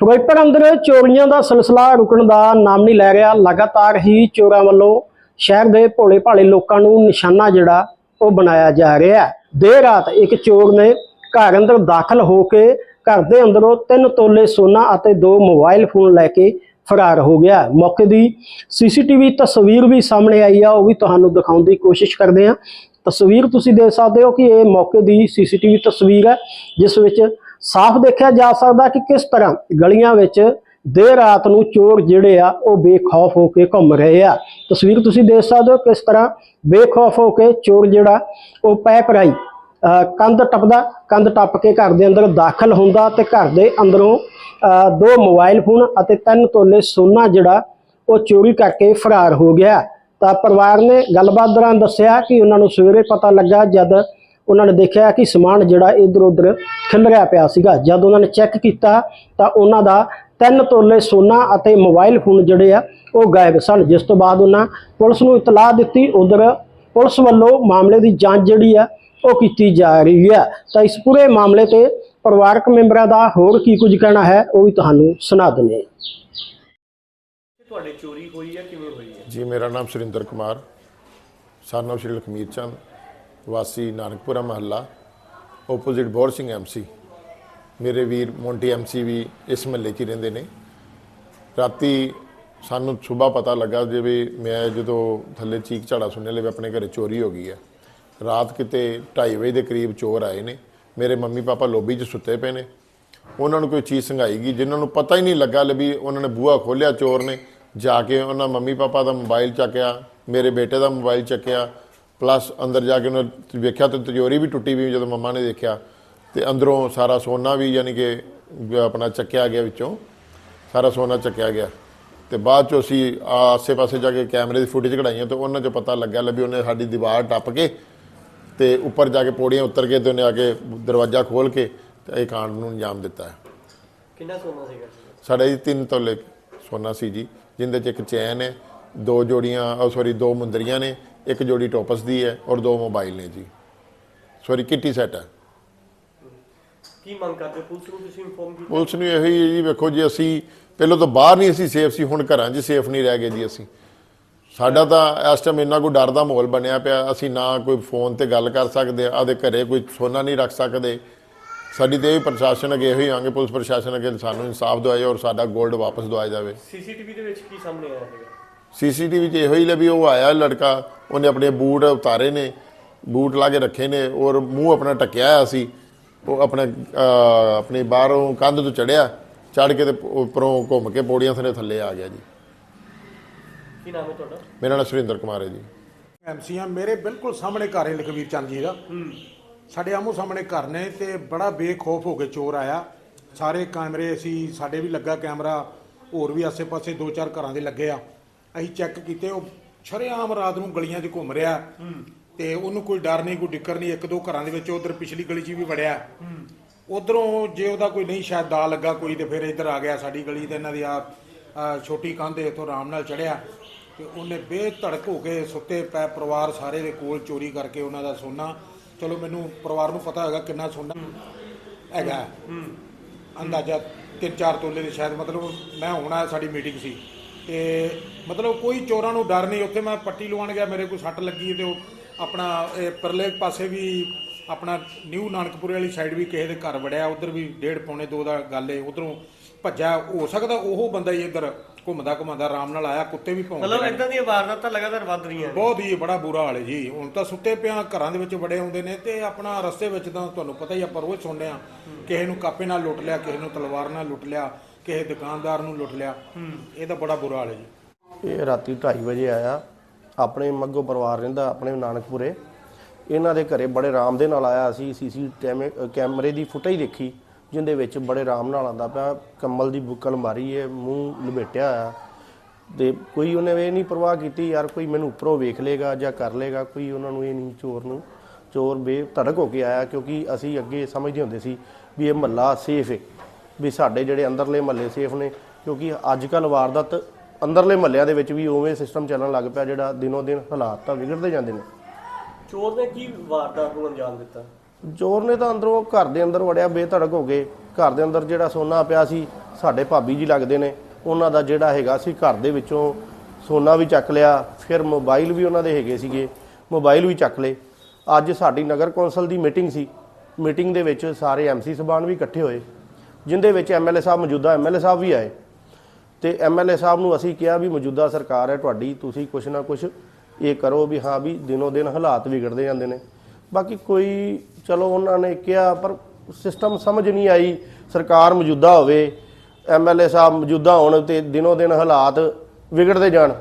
ਫਿਰੋਜ਼ਪੁਰ ਅੰਦਰ ਚੋਰੀਆਂ ਦਾ ਸਿਲਸਿਲਾ ਰੁਕਣ ਦਾ ਨਾਮ ਨਹੀਂ ਲੈ ਰਿਹਾ। ਲਗਾਤਾਰ ਹੀ ਚੋਰਾਂ ਵੱਲੋਂ ਸ਼ਹਿਰ ਦੇ ਭੋਲੇ ਭਾਲੇ ਲੋਕਾਂ ਨੂੰ ਨਿਸ਼ਾਨਾ ਜਿਹੜਾ, ਉਹ ਬਣਾਇਆ ਜਾ ਰਿਹਾ ਹੈ। ਦੇਰ ਰਾਤ ਇੱਕ ਚੋਰ ਨੇ ਘਰ ਅੰਦਰ ਦਾਖਲ ਹੋ ਕੇ ਘਰ ਦੇ ਅੰਦਰੋਂ ਤਿੰਨ ਤੋਲੇ ਸੋਨਾ ਅਤੇ ਦੋ ਮੋਬਾਈਲ ਫੋਨ ਲੈ ਕੇ ਫਰਾਰ ਹੋ ਗਿਆ। ਮੌਕੇ ਦੀ ਸੀਸੀਟੀਵੀ ਤਸਵੀਰ ਵੀ ਸਾਹਮਣੇ ਆਈ ਆ, ਉਹ ਵੀ ਤੁਹਾਨੂੰ ਦਿਖਾਉਣ ਦੀ ਕੋਸ਼ਿਸ਼ ਕਰਦੇ ਹਾਂ। ਤਸਵੀਰ ਤੁਸੀਂ ਦੇਖ ਸਕਦੇ ਹੋ ਕਿ ਇਹ ਮੌਕੇ ਦੀ ਸੀਸੀਟੀਵੀ ਤਸਵੀਰ ਹੈ, ਜਿਸ ਵਿੱਚ ਸਾਫ਼ ਦੇਖਿਆ ਜਾ ਸਕਦਾ ਕਿ ਕਿਸ ਤਰ੍ਹਾਂ ਗਲੀਆਂ ਵਿੱਚ ਦੇਰ ਰਾਤ ਨੂੰ ਚੋਰ ਜਿਹੜੇ ਆ, ਉਹ ਬੇਖੌਫ ਹੋ ਕੇ ਘੁੰਮ ਰਹੇ ਆ। ਤਸਵੀਰ ਤੁਸੀਂ ਦੇਖ ਸਕਦੇ ਹੋ ਕਿਸ ਤਰ੍ਹਾਂ ਬੇਖੌਫ ਹੋ ਕੇ ਚੋਰ ਜਿਹੜਾ, ਉਹ ਪੈਪ ਰਾਈ ਕੰਧ ਟੱਪਦਾ, ਕੰਧ ਟੱਪ ਕੇ ਘਰ ਦੇ ਅੰਦਰ ਦਾਖਲ ਹੁੰਦਾ ਤੇ ਘਰ ਦੇ ਅੰਦਰੋਂ ਦੋ ਮੋਬਾਈਲ ਫੋਨ ਅਤੇ ਤਿੰਨ ਤੋਲੇ ਸੋਨਾ ਜਿਹੜਾ, ਉਹ ਚੋਰੀ ਕਰਕੇ ਫਰਾਰ ਹੋ ਗਿਆ। ਤਾਂ ਪਰਿਵਾਰ ਨੇ ਗੱਲਬਾਤ ਦੌਰਾਨ ਦੱਸਿਆ ਕਿ ਉਹਨਾਂ ਨੂੰ ਸਵੇਰੇ ਪਤਾ ਲੱਗਾ ਜਦ ਉਹਨਾਂ ਨੇ ਦੇਖਿਆ ਕਿ ਸਮਾਨ ਜਿਹੜਾ ਇਧਰ ਉਧਰ ਖਿਲਰਿਆ ਪਿਆ ਸੀਗਾ। ਜਦ ਉਹਨਾਂ ਨੇ ਚੈੱਕ ਕੀਤਾ ਤਾਂ ਉਹਨਾਂ ਦਾ ਤਿੰਨ ਤੋਲੇ ਸੋਨਾ ਅਤੇ ਮੋਬਾਈਲ ਫੋਨ ਜਿਹੜੇ ਆ ਉਹ ਗਾਇਬ ਸਨ। ਜਿਸ ਤੋਂ ਬਾਅਦ ਉਹਨਾਂ ਪੁਲਿਸ ਨੂੰ ਇਤਲਾਹ ਦਿੱਤੀ ਉਧਰ ਪੁਲਿਸ ਵੱਲੋਂ ਮਾਮਲੇ ਦੀ ਜਾਂਚ ਜਿਹੜੀ ਆ ਉਹ ਕੀਤੀ ਜਾ ਰਹੀ ਹੈ ਤਾਂ ਇਸ ਪੂਰੇ ਮਾਮਲੇ ਤੇ ਪਰਿਵਾਰਕ ਮੈਂਬਰਾਂ ਦਾ ਹੋਰ ਕੀ ਕੁਝ ਕਹਿਣਾ ਹੈ ਉਹ ਵੀ ਤੁਹਾਨੂੰ ਸੁਣਾ ਦਿੰਦੇ ਤੁਹਾਡੇ ਚੋਰੀ ਹੋਈ ਹੈ ਕਿਵੇਂ ਹੋਈ ਹੈ? ਜੀ ਮੇਰਾ ਨਾਮ ਸੁਰਿੰਦਰ ਕੁਮਾਰ। ਸਰਨਵ ਸ਼੍ਰੀ ਲਖਮੀਰ ਚੰਦ। ਵਾਸੀ ਨਾਨਕਪੁਰਾ ਮਹੱਲਾ ਓਪੋਜ਼ਿਟ ਬੋਰ ਸਿੰਘ ਐਮਸੀ ਮੇਰੇ ਵੀਰ ਮੋਂਟੀ ਐਮਸੀ ਵੀ ਇਸ ਮਹੱਲੇ 'ਚ ਹੀ ਰਹਿੰਦੇ ਨੇ। ਰਾਤੀ ਸਾਨੂੰ ਸਵੇਰ ਪਤਾ ਲੱਗਾ ਜਿਵੇਂ ਮੈਂ ਜਦੋਂ ਥੱਲੇ ਚੀਕ ਝਾੜਾ ਸੁਣਨੇ ਲਈ ਆਪਣੇ ਘਰੇ ਚੋਰੀ ਹੋ ਗਈ ਹੈ। ਰਾਤ ਕਿਤੇ 2:30 ਵਜੇ ਦੇ ਕਰੀਬ ਚੋਰ ਆਏ ਨੇ। ਮੇਰੇ ਮੰਮੀ ਪਾਪਾ ਲੋਬੀ 'ਚ ਸੁੱਤੇ ਪਏ ਨੇ। ਉਹਨਾਂ ਨੂੰ ਕੋਈ ਚੀਜ਼ ਸੰਘਾਈ ਗਈ ਜਿਨ੍ਹਾਂ ਨੂੰ ਪਤਾ ਹੀ ਨਹੀਂ ਲੱਗਾ ਲੈ ਉਹਨਾਂ ਨੇ ਬੂਹਾ ਖੋਲ੍ਹਿਆ ਚੋਰ ਨੇ। ਜਾ ਕੇ ਉਹਨਾਂ ਮੰਮੀ ਪਾਪਾ ਦਾ ਮੋਬਾਈਲ ਚੱਕਿਆ, ਮੇਰੇ ਬੇਟੇ ਦਾ ਮੋਬਾਈਲ ਚੱਕਿਆ ਪਲੱਸ ਅੰਦਰ ਜਾ ਕੇ ਉਹਨਾਂ ਵੇਖਿਆ ਤਾਂ ਤਿਜੋਰੀ ਵੀ ਟੁੱਟੀ ਵੀ ਜਦੋਂ ਮੰਮਾ ਨੇ ਦੇਖਿਆ ਤੇ ਅੰਦਰੋਂ ਸਾਰਾ ਸੋਨਾ ਵੀ ਯਾਨੀ ਕਿ ਆਪਣਾ ਚੱਕਿਆ ਗਿਆ ਵਿੱਚੋਂ। ਸਾਰਾ ਸੋਨਾ ਚੱਕਿਆ ਗਿਆ ਤੇ ਬਾਅਦ ਚ ਅਸੀਂ ਆਸੇ-ਪਾਸੇ ਜਾ ਕੇ ਕੈਮਰੇ ਦੀ ਫੁਟੇਜ ਕਢਾਈਆਂ ਤੇ ਉਹਨਾਂ 'ਚ ਪਤਾ ਲੱਗਿਆ ਲੈ ਵੀ ਉਹਨੇ ਸਾਡੀ ਦੀਵਾਰ ਟੱਪ ਕੇ ਤੇ ਉੱਪਰ ਜਾ ਕੇ ਪੌੜੀਆਂ ਉਤਰ ਕੇ ਤੇ ਉਹਨੇ ਆ ਕੇ ਦਰਵਾਜ਼ਾ ਖੋਲ ਕੇ ਤੇ ਇਹ ਕਾਂਡ ਨੂੰ ਅੰਜਾਮ ਦਿੱਤਾ। ਹੈ ਕਿੰਨਾ ਸੋਨਾ ਸੀਗਾ? ਸਾਡਾ ਜੀ ਤਿੰਨ ਤੋਲੇ ਸੋਨਾ ਸੀ ਜੀ ਜਿੰਦੇ ਚ ਇੱਕ ਚੈਨ ਹੈ ਦੋ ਜੋੜੀਆਂ ਸੌਰੀ ਦੋ ਮੁੰਦਰੀਆਂ ਨੇ ਇੱਕ ਜੋੜੀ ਟੋਪਸ ਦੀ ਹੈ ਔਰ ਦੋ ਮੋਬਾਈਲ ਨੇ ਜੀ। ਸੌਰੀ ਕਿੱਟੀ ਸੈਟ ਹੈ। ਕੀ ਮੰਗ ਕਰਦੇ? ਪੁਲਿਸ ਨੂੰ ਤੁਸੀਂ ਇਨਫੋਰਮ ਕੀਤਾ? ਪੁਲਿਸ ਨੂੰ ਇਹੋ ਹੀ ਹੈ ਜੀ ਵੇਖੋ ਜੀ ਅਸੀਂ ਪਹਿਲਾਂ ਤਾਂ ਬਾਹਰ ਨਹੀਂ ਅਸੀਂ ਸੇਫ ਸੀ ਹੁਣ ਘਰਾਂ 'ਚ ਸੇਫ ਨਹੀਂ ਰਹਿ ਗਏ ਜੀ ਅਸੀਂ। ਸਾਡਾ ਤਾਂ ਇਸ ਟਾਈਮ ਇੰਨਾ ਕੋਈ ਡਰ ਦਾ ਮਾਹੌਲ ਬਣਿਆ ਪਿਆ ਅਸੀਂ ਨਾ ਕੋਈ ਫੋਨ ਤੇ ਗੱਲ ਕਰ ਸਕਦੇ ਆਦੇ ਘਰੇ ਕੋਈ ਸੋਨਾ ਨਹੀਂ ਰੱਖ ਸਕਦੇ। ਸਾਡੀ ਤੇ ਪ੍ਰਸ਼ਾਸਨ ਅੱਗੇ ਇਹੋ ਹੀ ਆਂਗੇ ਪੁਲਿਸ ਪ੍ਰਸ਼ਾਸਨ ਅੱਗੇ ਸਾਨੂੰ ਇਨਸਾਫ ਦਵਾਏ ਔਰ ਸਾਡਾ 골ਡ ਵਾਪਸ ਦਵਾਇਆ ਜਾਵੇ। ਸੀਸੀਟੀਵੀ ਦੇ ਵਿੱਚ ਕੀ ਸਾਹਮਣੇ ਆਇਆ ਹੈਗਾ? ਸੀਸੀਟੀਵੀ 'ਚ ਇਹੋ ਹੀ ਲੈ ਵੀ ਉਹ ਆਇਆ ਲੜਕਾ ਉਹਨੇ ਆਪਣੇ ਬੂਟ ਉਤਾਰੇ ਨੇ ਬੂਟ ਲਾ ਕੇ ਰੱਖੇ ਨੇ ਔਰ ਮੂੰਹ ਆਪਣਾ ਟਕਿਆ ਹੋਇਆ ਸੀ। ਉਹ ਆਪਣੇ ਆਪਣੀ ਬਾਹਰੋਂ ਕੰਧ ਤੋਂ ਚੜਿਆ ਚੜ ਕੇ ਤੇ ਉੱਪਰੋਂ ਘੁੰਮ ਕੇ ਪੌੜੀਆਂ ਥੱਲੇ ਥੱਲੇ ਆ ਗਿਆ ਜੀ। ਕੀ ਨਾਮ ਹੈ ਤੁਹਾਡਾ? ਮੇਰਾ ਨਾਮ ਸੁਰਿੰਦਰ ਕੁਮਾਰ ਹੈ ਜੀ। ਐਮਸੀ ਆ ਮੇਰੇ ਬਿਲਕੁਲ ਸਾਹਮਣੇ ਘਰ ਹੈ ਲਖਵੀਰ ਚੰਦ ਜੀ ਦਾ। ਸਾਡੇ ਆਮੋ ਸਾਹਮਣੇ ਘਰ ਨੇ ਤੇ ਬੜਾ ਬੇਖੌਫ ਹੋ ਕੇ ਚੋਰ ਆਇਆ। ਸਾਰੇ ਕੈਮਰੇ ਅਸੀਂ ਸਾਡੇ ਵੀ ਲੱਗਾ ਕੈਮਰਾ ਹੋਰ ਵੀ ਆਸੇ-ਪਾਸੇ ਦੋ ਚਾਰ ਘਰਾਂ ਦੇ ਲੱਗੇ ਆ। ਅਸੀਂ ਚੈੱਕ ਕੀਤੇ ਉਹ ਸ਼ਰੇਆਮ ਰਾਤ ਨੂੰ ਗਲੀਆਂ 'ਚ ਘੁੰਮ ਰਿਹਾ। ਤੇ ਉਹਨੂੰ ਕੋਈ ਡਰ ਨਹੀਂ ਕੋਈ ਡਿੱਕਰ ਨਹੀਂ ਇੱਕ ਦੋ ਘਰਾਂ ਦੇ ਵਿੱਚ ਉਧਰ ਪਿਛਲੀ ਗਲੀ 'ਚ ਵੀ ਵੜਿਆ। ਉਧਰੋਂ ਜੇ ਉਹਦਾ ਕੋਈ ਨਹੀਂ ਸ਼ਾਇਦ ਦਾ ਲੱਗਾ ਕੋਈ ਤੇ ਫਿਰ ਇੱਧਰ ਆ ਗਿਆ ਸਾਡੀ ਗਲੀ ਤੇ ਇਹਨਾਂ ਦੀ ਆ ਛੋਟੀ ਕੰਧ ਇੱਥੋਂ ਆਰਾਮ ਨਾਲ ਚੜਿਆ। ਤੇ ਉਹਨੇ ਬੇਧੜਕ ਹੋ ਕੇ ਸੁੱਤੇ ਪੈ ਪਰਿਵਾਰ ਸਾਰੇ ਦੇ ਕੋਲ ਚੋਰੀ ਕਰਕੇ ਉਹਨਾਂ ਦਾ ਸੋਨਾ। ਚਲੋ ਮੈਨੂੰ ਪਰਿਵਾਰ ਨੂੰ ਪਤਾ ਹੈਗਾ ਕਿੰਨਾ ਸੋਨਾ ਹੈਗਾ। ਅੰਦਾਜ਼ਾ 3-4 ਤੋਲੇ ਦੇ ਸ਼ਾਇਦ ਮਤਲਬ ਮੈਂ ਹੋਣਾ ਸਾਡੀ ਮੀਟਿੰਗ ਸੀ। ਤੇ ਮਤਲਬ ਕੋਈ ਚੋਰਾਂ ਨੂੰ ਡਰ ਨਹੀਂ ਉੱਥੇ ਮੈਂ ਪੱਟੀ ਲਵਾਉਣ ਗਿਆ ਮੇਰੇ ਕੋਈ ਸੱਟ ਲੱਗੀ ਤੇ ਉਹ ਆਪਣਾ ਇਹ ਪਰਲੇ ਪਾਸੇ ਵੀ ਆਪਣਾ ਨਿਊ ਨਾਨਕਪੁਰੇ ਵਾਲੀ ਸਾਈਡ ਵੀ ਕਿਸੇ ਦੇ ਘਰ ਵੜਿਆ ਉਧਰ ਵੀ ਡੇਢ ਪੌਣੇ ਦੋ ਦਾ ਗੱਲ ਏ ਉਧਰੋਂ ਭੱਜਾ ਹੋ ਸਕਦਾ ਉਹ ਬੰਦਾ ਹੀ ਇੱਧਰ ਘੁੰਮਦਾ ਘੁੰਮਦਾ ਆਰਾਮ ਨਾਲ ਆਇਆ ਕੁੱਤੇ ਵੀ ਭੌਂਕਦੇ ਮਤਲਬ। ਇਦਾਂ ਦੀਆਂ ਵਾਰਦਾਤਾਂ ਲਗਾਤਾਰ ਵੱਧ ਰਹੀਆਂ ਨੇ ਬਹੁਤ ਹੀ ਬੜਾ ਬੁਰਾ ਹਾਲ ਹੈ ਜੀ ਹੁਣ ਤਾਂ ਸੁੱਤੇ ਪਿਆ ਘਰਾਂ ਦੇ ਵਿੱਚ ਬੜੇ ਹੁੰਦੇ ਨੇ ਤੇ ਆਪਣਾ ਰਸਤੇ ਵਿੱਚ ਤਾਂ ਤੁਹਾਨੂੰ ਪਤਾ ਹੀ ਆਪਾਂ ਰੋਜ਼ ਸੁਣਦੇ ਆ ਕਿਸੇ ਨੂੰ ਕਾਪੇ ਨਾਲ ਲੁੱਟ ਲਿਆ ਕਿਸੇ ਨੂੰ ਤਲਵਾਰ ਨਾਲ ਲੁੱਟ ਲਿਆ ਕਿਸੇ ਦੁਕਾਨਦਾਰ ਨੂੰ ਲੁੱਟ ਲਿਆ। ਇਹ ਤਾਂ ਬੜਾ ਬੁਰਾ ਹਾਲ ਹੈ ਜੀ। ਇਹ ਰਾਤੀ 2:30 ਵਜੇ ਆਇਆ। ਆਪਣੇ ਮੱਗੋ ਪਰਿਵਾਰ ਰਹਿੰਦਾ ਆਪਣੇ ਨਾਨਕਪੁਰੇ। ਇਹਨਾਂ ਦੇ ਘਰੇ ਬੜੇ ਆਰਾਮ ਦੇ ਨਾਲ ਆਇਆ ਅਸੀਂ। ਸੀਸੀ ਕੈਮਰੇ ਦੀ ਫੁਟੇਜ ਦੇਖੀ ਜਿੰਦੇ ਵਿੱਚ ਬੜੇ ਆਰਾਮ ਨਾਲ ਆਂਦਾ ਪਿਆ। ਕੰਬਲ ਦੀ ਬੁੱਕਲ ਮਾਰੀ ਹੈ ਮੂੰਹ ਲਪੇਟਿਆ ਆ ਤੇ ਕੋਈ ਉਹਨੇ ਇਹ ਨਹੀਂ ਪਰਵਾਹ ਕੀਤੀ ਯਾਰ ਕੋਈ ਮੈਨੂੰ ਉੱਪਰੋਂ ਵੇਖ ਲੇਗਾ ਜਾਂ ਕਰ ਲੇਗਾ ਕੋਈ ਉਹਨਾਂ ਨੂੰ ਇਹ ਨਹੀਂ ਚੋਰ ਨੂੰ। ਚੋਰ ਬੇਧੜਕ ਹੋ ਕੇ ਆਇਆ ਕਿਉਂਕਿ ਅਸੀਂ ਅੱਗੇ ਸਮਝਦੇ ਹੁੰਦੇ ਸੀ ਵੀ ਇਹ ਮਹੱਲਾ ਸੇਫ ਹੈ ਵੀ ਸਾਡੇ ਜਿਹੜੇ ਅੰਦਰਲੇ ਮਹੱਲੇ ਸੇਫ ਨੇ ਕਿਉਂਕਿ ਅੱਜ ਕੱਲ੍ਹ ਵਾਰਦਾਤ ਅੰਦਰਲੇ ਮਹੱਲਿਆਂ ਦੇ ਵਿੱਚ ਵੀ ਉਵੇਂ ਸਿਸਟਮ ਚੱਲਣ ਲੱਗ ਪਿਆ ਜਿਹੜਾ ਦਿਨੋਂ ਦਿਨ ਹਾਲਾਤ ਤਾਂ ਵਿਗੜਦੇ ਜਾਂਦੇ ਨੇ। ਚੋਰ ਨੇ ਕੀ ਵਾਰਦਾਤ ਨੂੰ ਅੰਜਾਮ ਦਿੱਤਾ? ਚੋਰ ਨੇ ਤਾਂ ਅੰਦਰੋਂ ਘਰ ਦੇ ਅੰਦਰ ਵੜਿਆ ਬੇਧੜਕ ਹੋ ਗਏ। ਘਰ ਦੇ ਅੰਦਰ ਜਿਹੜਾ ਸੋਨਾ ਪਿਆ ਸੀ ਸਾਡੇ ਭਾਬੀ ਜੀ ਲੱਗਦੇ ਨੇ। ਉਹਨਾਂ ਦਾ ਜਿਹੜਾ ਹੈਗਾ ਸੀ ਘਰ ਦੇ ਵਿੱਚੋਂ ਸੋਨਾ ਵੀ ਚੱਕ ਲਿਆ ਫਿਰ ਮੋਬਾਈਲ ਵੀ ਉਹਨਾਂ ਦੇ ਹੈਗੇ ਸੀਗੇ ਮੋਬਾਈਲ ਵੀ ਚੱਕ ਲਏ। ਅੱਜ ਸਾਡੀ ਨਗਰ ਕੌਂਸਲ ਦੀ ਮੀਟਿੰਗ ਸੀ। ਮੀਟਿੰਗ ਦੇ ਵਿੱਚ ਸਾਰੇ ਐਮਸੀ ਸਬਾਨ ਵੀ ਇਕੱਠੇ ਹੋਏ। ਜਿੰਦੇ ਵਿੱਚ ਐਮਐਲਏ ਸਾਹਿਬ ਮੌਜੂਦਾ ਐਮਐਲਏ ਸਾਹਿਬ ਵੀ ਆਏ। ਤੇ ਐਮਐਲਏ ਸਾਹਿਬ ਨੂੰ ਅਸੀਂ ਕਿਹਾ ਵੀ ਮੌਜੂਦਾ ਸਰਕਾਰ ਹੈ ਤੁਹਾਡੀ, ਤੁਸੀਂ ਕੁਛ ਨਾ ਕੁਛ ਇਹ ਕਰੋ ਵੀ ਹਾਂ ਵੀ ਦਿਨੋ ਦਿਨ ਹਾਲਾਤ ਵਿਗੜਦੇ ਜਾਂਦੇ ਨੇ। ਬਾਕੀ ਕੋਈ, ਚਲੋ ਉਹਨਾਂ ਨੇ ਕਿਹਾ, ਪਰ ਸਿਸਟਮ ਸਮਝ ਨਹੀਂ ਆਈ ਸਰਕਾਰ ਮੌਜੂਦਾ ਹੋਵੇ ਐਮਐਲਏ ਸਾਹਿਬ ਮੌਜੂਦਾ ਹੋਣ ਤੇ ਦਿਨੋ ਦਿਨ ਹਾਲਾਤ ਵਿਗੜਦੇ ਜਾਣ।